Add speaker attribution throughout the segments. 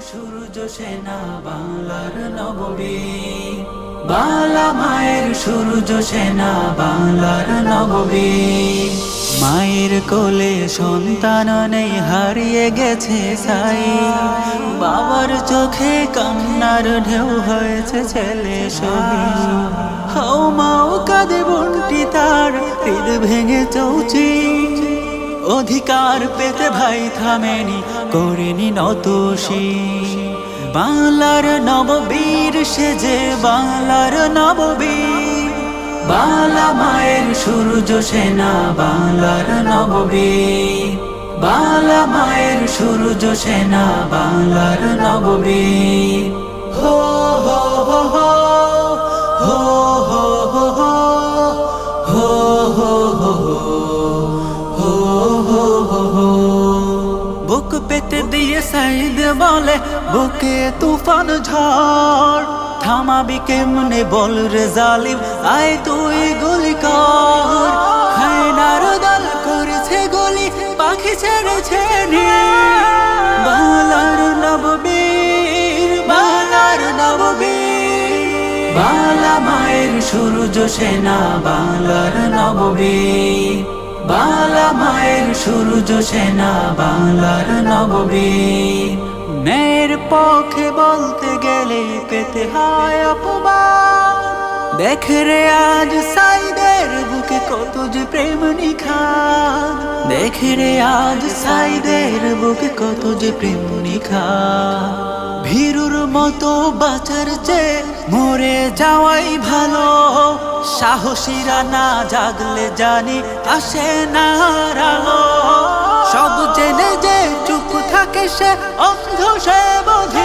Speaker 1: সূর্য সেনা, বাংলার নববীর বালা মায়ের সূর্য সেনা, বাংলার নববীর মায়ের কোলে সন্তান নেই, হারিয়ে গেছে সাই বাবার চোখে কান্নার ঢেউ হয়েছে ছেলে শহীদ হাও মাও কাঁদে বন্টি তার, হৃদ ভেঙে চৌচি। অধিকার পেতে ভাই থামেনি করেনি নতোষী বাংলার নববীর সেজে বাংলার নববীর বাংলা মায়ের সূর্য সেনা বাংলার নববীর বাংলা মায়ের সূর্য সেনা বাংলার নববীর হো হো হো হো হো হো হো হো হো হো বুক পেতে দিয়ে সাইদ বলে, বুকে তুফান ঝড়, থামাবি কেমনে বল রে জালিম? আয় তুই গুলি কর। হায়নার দল করেছে গুলি, পাখি ছেড়েছে বাংলার নববীর বাংলার নববীর। বাংলা মায়ের সূর্য সেনা, বাংলার নববীর। বাংলা মায়ের সূর্য সেনা, বাংলার নববীর। মেয়ের পক্ষে বলতে গেলে পেতে হয় অপমান দেখ রে আজ সাইদের বুকে কত যে প্রেম নিখান দেখ রে আজ সাইদের বুকে কত যে প্রেম নিখান ভীরুর মতো বাঁচার চেয়ে মরে যাওয়াই ভালো। সাহসীরা না জাগলে জানি আসে না সব জেনে যে চুপ থাকে সে অন্ধ সে বোধে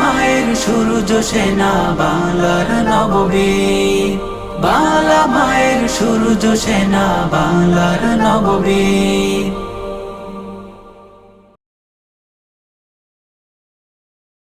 Speaker 1: মায়ের সূর্য সেনা বাংলার নববীর। বাংলা মায়ের সূর্য সেনা বাংলার নববীর।